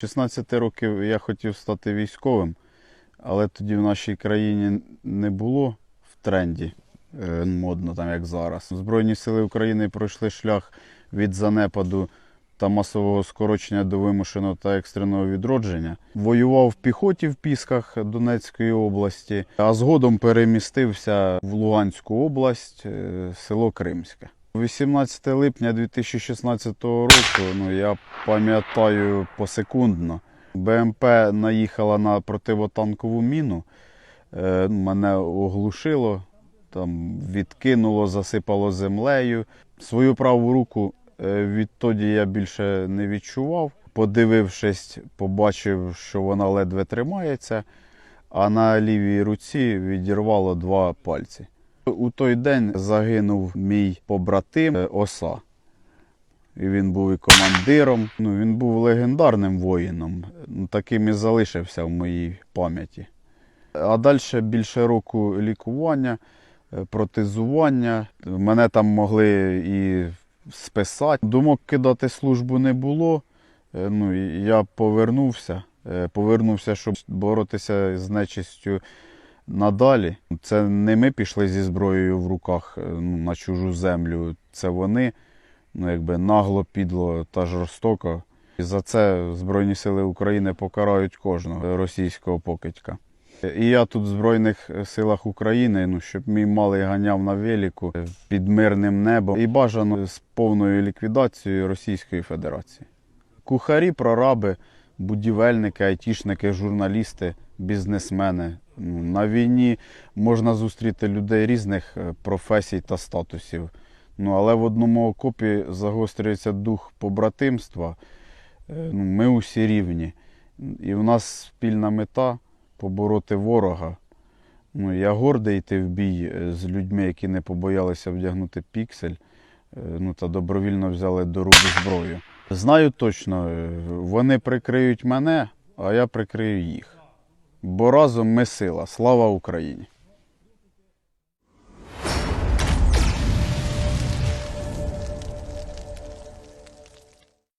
16 років я хотів стати військовим, але тоді в нашій країні не було в тренді е, модно, там як зараз. Збройні сили України пройшли шлях від занепаду та масового скорочення до вимушеного та екстреного відродження. Воював в піхоті в Пісках Донецької області, а згодом перемістився в Луганську область, е, село Кримське. 18 липня 2016 року, ну я пам'ятаю посекундно. БМП наїхала на противотанкову міну, е, мене оглушило, там відкинуло, засипало землею. Свою праву руку е, відтоді я більше не відчував. Подивившись, побачив, що вона ледве тримається, а на лівій руці відірвало два пальці. У той день загинув мій побратим е, Оса. І він був і командиром. Ну, він був легендарним воїном. Таким і залишився в моїй пам'яті. А далі більше року лікування, е, протезування. Мене там могли і списати. Думок кидати службу не було. Е, Ну, я повернувся. Повернувся, щоб боротися з нечистю надалі. Це не ми пішли зі зброєю в руках е, ну, на чужу землю. Це вони ну, якби нагло, підло та жорстоко. І за це Збройні Сили України покарають кожного російського покидька. І я тут в Збройних силах України, ну, щоб мій малий ганяв на велику е, під мирним небом і бажано з повною ліквідацією Російської Федерації. Кухарі, прораби, будівельники, айтішники, журналісти, бізнесмени. На війні можна зустріти людей різних е, професій та статусів. Ну, але в одному окопі загострюється дух побратимства. Е, Ну, ми усі рівні. І в нас спільна мета побороти ворога. Ну, я гордий йти в бій е, з людьми, які не побоялися вдягнути піксель ну, та добровільно взяли до рук зброю. Знаю точно, вони прикриють мене, а я прикрию їх. Бо разом ми сила. Слава Україні!